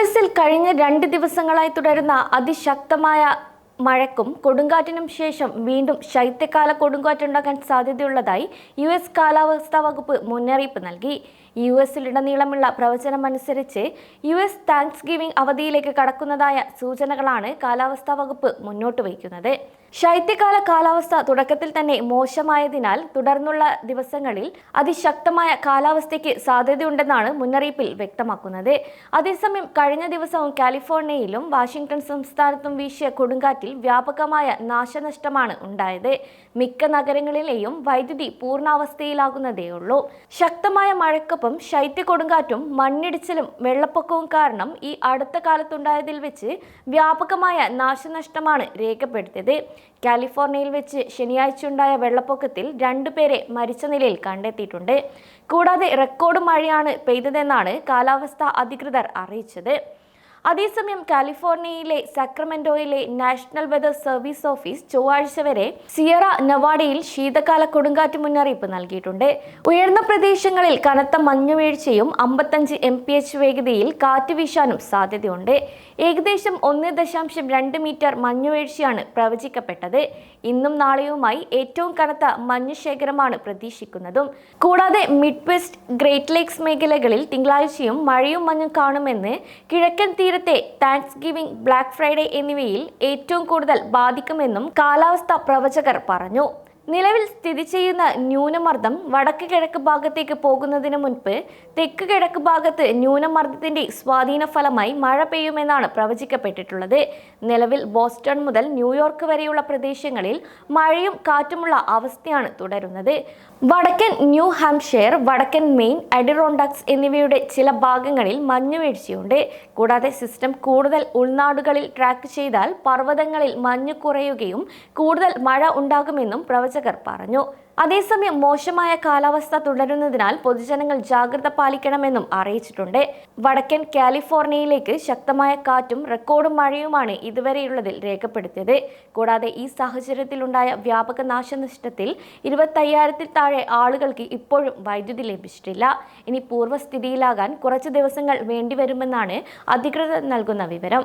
എസിൽ കഴിഞ്ഞ രണ്ട് ദിവസങ്ങളായി തുടരുന്ന അതിശക്തമായ മഴക്കും കൊടുങ്കാറ്റിനും ശേഷം വീണ്ടും ശൈത്യകാല കൊടുങ്കാറ്റുണ്ടാകാൻ സാധ്യതയുള്ളതായി യു എസ് കാലാവസ്ഥാ വകുപ്പ് മുന്നറിയിപ്പ് നൽകി. യു എസിലുടനീളമുള്ള പ്രവചനമനുസരിച്ച് യു എസ് താങ്ക്സ് ഗിവിംഗ് അവധിയിലേക്ക് കടക്കുന്നതായ സൂചനകളാണ് കാലാവസ്ഥാ വകുപ്പ് മുന്നോട്ട് വയ്ക്കുന്നത്. ശൈത്യകാല കാലാവസ്ഥ തുടക്കത്തിൽ തന്നെ മോശമായതിനാൽ തുടർന്നുള്ള ദിവസങ്ങളിൽ അതിശക്തമായ കാലാവസ്ഥയ്ക്ക് സാധ്യതയുണ്ടെന്നാണ് മുന്നറിയിപ്പിൽ വ്യക്തമാക്കുന്നത്. അതേസമയം കഴിഞ്ഞ ദിവസവും കാലിഫോർണിയയിലും വാഷിംഗ്ടൺ സംസ്ഥാനത്തും വീശിയ കൊടുങ്കാറ്റിൽ വ്യാപകമായ നാശനഷ്ടമാണ് ഉണ്ടായത്. മിക്ക നഗരങ്ങളിലെയും വൈദ്യുതി പൂർണാവസ്ഥയിലാകുന്നതേയുള്ളൂ. ശക്തമായ മഴക്കൊപ്പം ശൈത്യ കൊടുങ്കാറ്റും മണ്ണിടിച്ചിലും വെള്ളപ്പൊക്കവും കാരണം ഈ അടുത്ത കാലത്തുണ്ടായതിൽ വെച്ച് വ്യാപകമായ നാശനഷ്ടമാണ് രേഖപ്പെടുത്തിയത്. കാലിഫോർണിയയിൽ വെച്ച് ശനിയാഴ്ചയുണ്ടായ വെള്ളപ്പൊക്കത്തിൽ രണ്ടുപേരെ മരിച്ച നിലയിൽ കണ്ടെത്തിയിട്ടുണ്ട്. കൂടാതെ റെക്കോർഡ് മഴയാണ് പെയ്തതെന്നാണ് കാലാവസ്ഥാ അധികൃതർ അറിയിച്ചത്. അതേസമയം കാലിഫോർണിയയിലെ സക്രമെന്റോയിലെ നാഷണൽ വെതർ സർവീസ് ഓഫീസ് ചൊവ്വാഴ്ച വരെ സിയറ നവാഡയിൽ ശീതകാല കൊടുങ്കാറ്റ് മുന്നറിയിപ്പ് നൽകിയിട്ടുണ്ട്. ഉയർന്ന പ്രദേശങ്ങളിൽ കനത്ത മഞ്ഞുവീഴ്ചയും അമ്പത്തഞ്ച് എം പി എച്ച് വേഗതയിൽ കാറ്റ് വീശാനും സാധ്യതയുണ്ട്. ഏകദേശം ഒന്ന് ദശാംശം രണ്ട് മീറ്റർ മഞ്ഞുവീഴ്ചയാണ് പ്രവചിക്കപ്പെട്ടത്. ഇന്നും നാളെയുമായി ഏറ്റവും കനത്ത മഞ്ഞുശേഖരമാണ് പ്രതീക്ഷിക്കുന്നതും. കൂടാതെ മിഡ് വെസ്റ്റ് ഗ്രേറ്റ് ലേക്സ് മേഖലകളിൽ തിങ്കളാഴ്ചയും മഴയും മഞ്ഞും കാണുമെന്ന് കിഴക്കൻ തീരത്തെ താങ്ക്സ് ഗിവിംഗ് ബ്ലാക്ക് ഫ്രൈഡേ എന്നിവയിൽ ഏറ്റവും കൂടുതൽ ബാധിക്കുമെന്നും കാലാവസ്ഥാ പ്രവചകർ പറഞ്ഞു. നിലവിൽ സ്ഥിതി ചെയ്യുന്ന ന്യൂനമർദ്ദം വടക്ക് കിഴക്ക് ഭാഗത്തേക്ക് പോകുന്നതിന് മുൻപ് തെക്ക് കിഴക്ക് ഭാഗത്ത് ന്യൂനമർദ്ദത്തിന്റെ സ്വാധീന ഫലമായി മഴ പെയ്യുമെന്നാണ് പ്രവചിക്കപ്പെട്ടിട്ടുള്ളത്. നിലവിൽ ബോസ്റ്റൺ മുതൽ ന്യൂയോർക്ക് വരെയുള്ള പ്രദേശങ്ങളിൽ മഴയും കാറ്റുമുള്ള അവസ്ഥയാണ് തുടരുന്നത്. വടക്കൻ ന്യൂ ഹാംഷെയർ വടക്കൻ മെയിൻ അഡിറോണ്ടാക്സ് എന്നിവയുടെ ചില ഭാഗങ്ങളിൽ മഞ്ഞുവീഴ്ചയുണ്ട് കൂടാതെ സിസ്റ്റം കൂടുതൽ ഉൾനാടുകളിൽ ട്രാക്ക് ചെയ്താൽ പർവതങ്ങളിൽ മഞ്ഞ് കുറയുകയും കൂടുതൽ മഴ ഉണ്ടാകുമെന്നും പ്രവചകർ പറഞ്ഞു. അതേസമയം മോശമായ കാലാവസ്ഥ തുടരുന്നതിനാൽ പൊതുജനങ്ങൾ ജാഗ്രത പാലിക്കണമെന്നും അറിയിച്ചിട്ടുണ്ട്. വടക്കൻ കാലിഫോർണിയയിലേക്ക് ശക്തമായ കാറ്റും റെക്കോർഡ് മഴയുമാണ് ഇതുവരെയുള്ളതിൽ രേഖപ്പെടുത്തിയത്. കൂടാതെ ഈ സാഹചര്യത്തിലുണ്ടായ വ്യാപക നാശനഷ്ടത്തിൽ ഇരുപത്തയ്യായിരത്തിൽ താഴെ ആളുകൾക്ക് ഇപ്പോഴും വൈദ്യുതി ലഭിച്ചിട്ടില്ല. ഇനി പൂർവസ്ഥിതിയിലാകാൻ കുറച്ച് ദിവസങ്ങൾ വേണ്ടിവരുമെന്നാണ് അധികൃതർ നൽകുന്ന വിവരം.